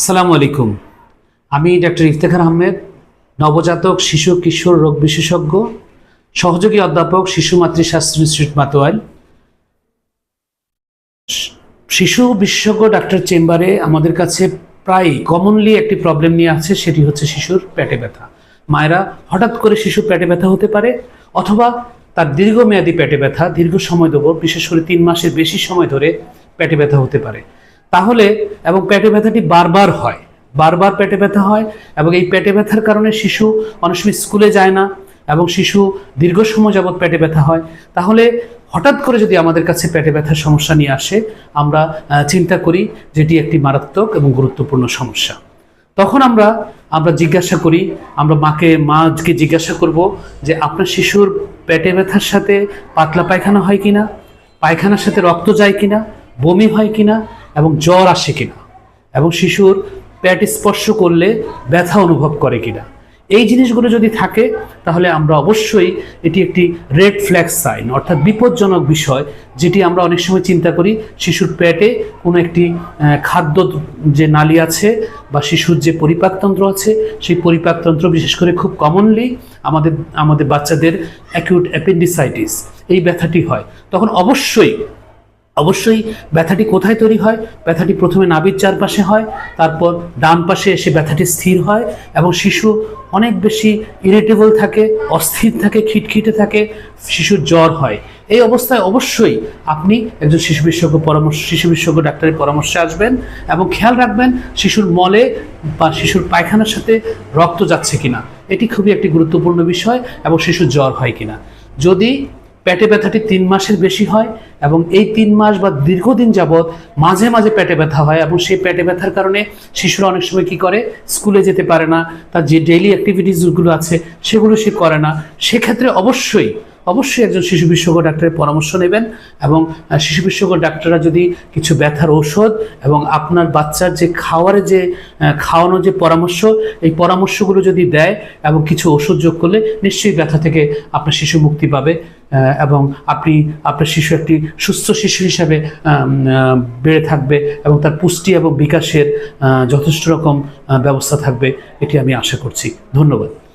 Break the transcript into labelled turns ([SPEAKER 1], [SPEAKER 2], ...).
[SPEAKER 1] আসসালামু আলাইকুম। আমি ডাক্তার ইফতেখার আহমেদ, নবজাতক শিশু কিশোর রোগ বিশেষজ্ঞ, সহযোগী অধ্যাপক, শিশু মাতৃশাস্ত্র ইনস্টিটিউট মাতোয়াল। শিশু বিশেষজ্ঞ ডাক্তার চেম্বারে আমাদের কাছে প্রায় কমনলি একটি প্রবলেম নিয়ে আছে, সেটি হচ্ছে শিশুর পেটে ব্যথা। মায়েরা হঠাৎ করে শিশু পেটে ব্যথা হতে পারে, অথবা তার দীর্ঘমেয়াদী পেটে ব্যথা, দীর্ঘ সময় দেবো, বিশেষ করে তিন মাসের বেশি সময় ধরে পেটে ব্যথা হতে পারে। তাহলে এবং পেটে ব্যথাটি বারবার হয়, বারবার পেটে ব্যথা হয় এবং এই পেটে ব্যথার কারণে শিশু অনেক সময় স্কুলে যায় না এবং শিশু দীর্ঘ সময় যাবৎ পেটে ব্যথা হয়। তাহলে হঠাৎ করে যদি আমাদের কাছে পেটে ব্যথার সমস্যা নিয়ে আসে, আমরা চিন্তা করি যেটি একটি মারাত্মক এবং গুরুত্বপূর্ণ সমস্যা। তখন আমরা আমরা জিজ্ঞাসা করি, আমরা মাকে মাকে জিজ্ঞাসা করব যে আপনার শিশুর পেটে ব্যথার সাথে পাতলা পায়খানা হয় কিনা? পায়খানার সাথে রক্ত যায় কিনা? বমি হয় কিনা? এবং জ্বর আসে কিনা? এবং শিশুর পেট স্পর্শ করলে ব্যথা অনুভব করে কিনা? এই জিনিসগুলো যদি থাকে, তাহলে আমরা অবশ্যই এটি একটি রেড ফ্ল্যাগ সাইন অর্থাৎ বিপজ্জনক বিষয়, যেটি আমরা অনেক সময় চিন্তা করি শিশুর পেটে কোনো একটি খাদ্য যে নালী আছে বা শিশুর যে পরিপাকতন্ত্র আছে, সেই পরিপাকতন্ত্র বিশেষ করে খুব কমনলি আমাদের আমাদের বাচ্চাদের অ্যাকিউট অ্যাপেন্ডিসাইটিস এই ব্যথাটি হয়। তখন অবশ্যই অবশ্যই ব্যথাটি কোথায় তৈরি হয়? ব্যথাটি প্রথমে নাভির চারপাশে হয়, তারপর ডান পাশে এসে ব্যথাটি স্থির হয় এবং শিশু অনেক বেশি ইরিটেবল থাকে, অস্থির থাকে, খিটখিটে থাকে, শিশুর জ্বর হয়। এই অবস্থায় অবশ্যই আপনি একজন শিশু বিশেষজ্ঞ পরামর্শ, শিশু বিশেষজ্ঞ ডাক্তারের পরামর্শে আসবেন এবং খেয়াল রাখবেন শিশুর মলে বা শিশুর পায়খানার সাথে রক্ত যাচ্ছে কিনা। এটি খুবই একটি গুরুত্বপূর্ণ বিষয় এবং শিশুর জ্বর হয় কিনা। যদি পেটে ব্যথাটি তিন মাসের বেশি হয় এবং এই তিন মাস বা দীর্ঘদিন যাবৎ মাঝে মাঝে পেটে ব্যথা হয় এবং সেই পেটে ব্যথার কারণে শিশুরা অনেক সময় কি করে? স্কুলে যেতে পারে না, তার যে ডেইলি অ্যাক্টিভিটিসগুলো আছে সেগুলো সে করে না। সেক্ষেত্রে অবশ্যই অবশ্যই একজন শিশু বিশেষজ্ঞ ডাক্তারের পরামর্শ নেবেন এবং শিশু বিশেষজ্ঞ ডাক্তাররা যদি কিছু ব্যথার ঔষধ এবং আপনার বাচ্চার যে খাওয়ারের যে খাওয়ানোর যে পরামর্শ, এই পরামর্শগুলো যদি দেয় এবং কিছু ওষুধ যোগ করলে নিশ্চয়ই ব্যথা থেকে আপনার শিশু মুক্তি পাবে। এবং আপনি, আপনার শিশু একটি সুস্থ শিশু হিসাবে বেড়ে থাকবে এবং তার পুষ্টি এবং বিকাশের যথেষ্ট রকম ব্যবস্থা থাকবে, এটি আমি আশা করছি। ধন্যবাদ।